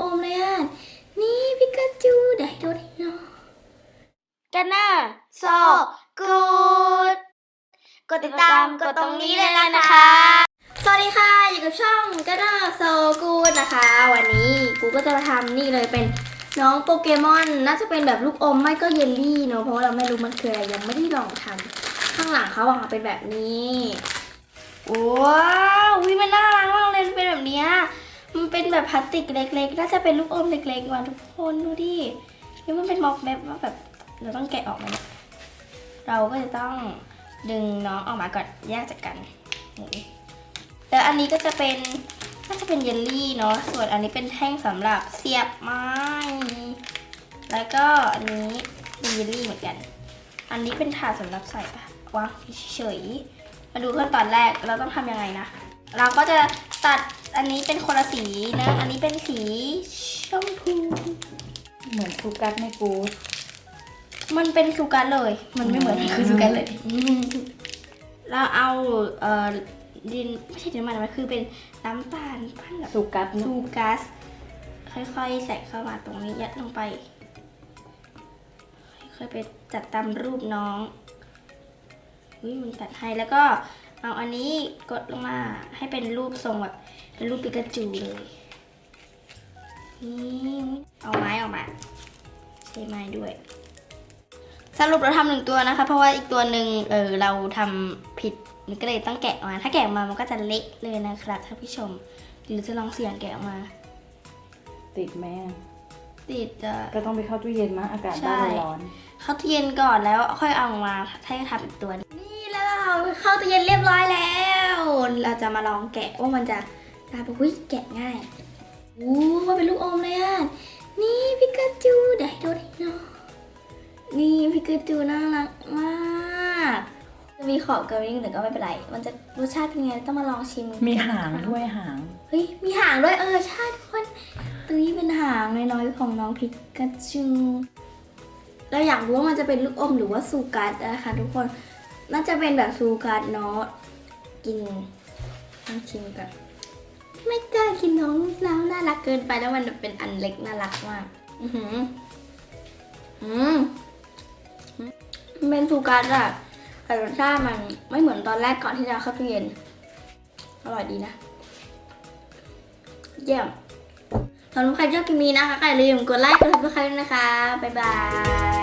อมเลยอะ นี่พิกาจูเดี๋ยวให้ดูดิเนาะกันนะโซกูดกดติดตามกดตรงนี้เลยนะคะ สวัสดีค่ะอยู่กับช่องก a นาโซกูดนะคะ วันนี้กูก็จะมาทำนี่เลยเป็นน้องโปเกมอนน่าจะเป็นแบบลูกอมไม่ก็เยลลี่เนาะเพราะว่าเราไม่รู้มันคืออะไรยังไม่ได้ลองทำข้างหลังเขาออกมาเป็นแบบนี้ว้าววิมันน่า เป็นแบบพลาสติกเล็กๆ น่าจะเป็นลูกอมเล็กๆว่ะทุกคนดูดิ นี่มันเป็นม็อกแบบว่าแบบเราต้องแกะออกมาเนี่ยเราก็จะต้องดึงน้องออกมาก่อนแยกจากกันนี่แล้วอันนี้ก็จะเป็นน่าจะเป็นเยลลี่เนาะ ส่วนอันนี้เป็นแท่งสำหรับเสียบไม้ แล้วก็อันนี้เป็นเยลลี่เหมือนกัน อันนี้เป็นถาดสำหรับใส่ปะวางเฉย มาดูขั้นตอนแรกเราต้องทำยังไงนะ เราก็จะตัด อันนี้เป็นคนละสีนะ อันนี้เป็นสีชมพู เหมือนซูกัสในกูดมันเป็นซูการเลย มันไม่เหมือนอืมคือซูการเลย เราเอาเอ่อดินไม่ใช่ดินมันมันคือเป็นน้ำตาลปั้นแบบซูกัสซูกัสค่อยๆใส่เข้ามาตรงนี้ยัดลงไป ค่อยๆไปจัดตามรูปน้องอุ้ยมันตัดให้แล้วก็เอาอันนี้กดลงมาให้เป็นรูปทรงแบบ เป็นรูปปิกาจูเลยนี่เอาไม้ออกมาใช้ไม้ด้วย สรุปเราทำหนึ่งตัวนะคะ เพราะว่าอีกตัวหนึ่งเออเราทำผิดมันก็เลยต้องแกะออกมา ถ้าแกะออกมามันก็จะเละเลยนะครับท่านผู้ชมหรือจะลองเสียงแกะออกมา ติดไหมอะติดจะก็ต้องไปเข้าตู้เย็นมั้งอากาศใช่บ้านเราร้อน เข้าตู้เย็นก่อนแล้วค่อยเอาออกมาให้ทำอีกตัวนี่แล้วเราเข้าตู้เย็นเรียบร้อยแล้ว เราจะมาลองแกะว่ามันจะ ตาบุ้ยแกะง่ายอู้มันเป็นลูกอมเลยอะ นี่พิกาจูเดี๋ยวให้ดูดิเนาะนี่พิกาจูน่ารักมากจะมีขอบกระริ่งแต่ก็ไม่เป็นไร มันจะรสชาติเป็นไงต้องมาลองชิมมีกันหางนะคะด้วยหาง เฮ้ย มีหางด้วยเออใช่ทุกคนตัวนี้เป็นหางน้อยๆของน้องพิกาจูเราอยากรู้ว่ามันจะเป็นลูกอมหรือว่าซูการ์ดนะคะทุกคนน่าจะเป็นแบบซูการ์ดเนาะกินต้องชิมกัน ไม่กล้ากินน้องแล้วน่ารักเกินไปแล้วมันเป็นอันเล็กน่ารักมาก อือหืออืมเป็นซูการอะแต่รสชาติมันไม่เหมือนตอนแรกก่อนที่จะเข้าตู้เย็น อร่อยดีนะ เยี่ยมสำหรับใครชอบคลิปนี้นะคะก็อย่าลืมกดไลค์กดซับสไครต์ด้วยนะคะ บ๊ายบาย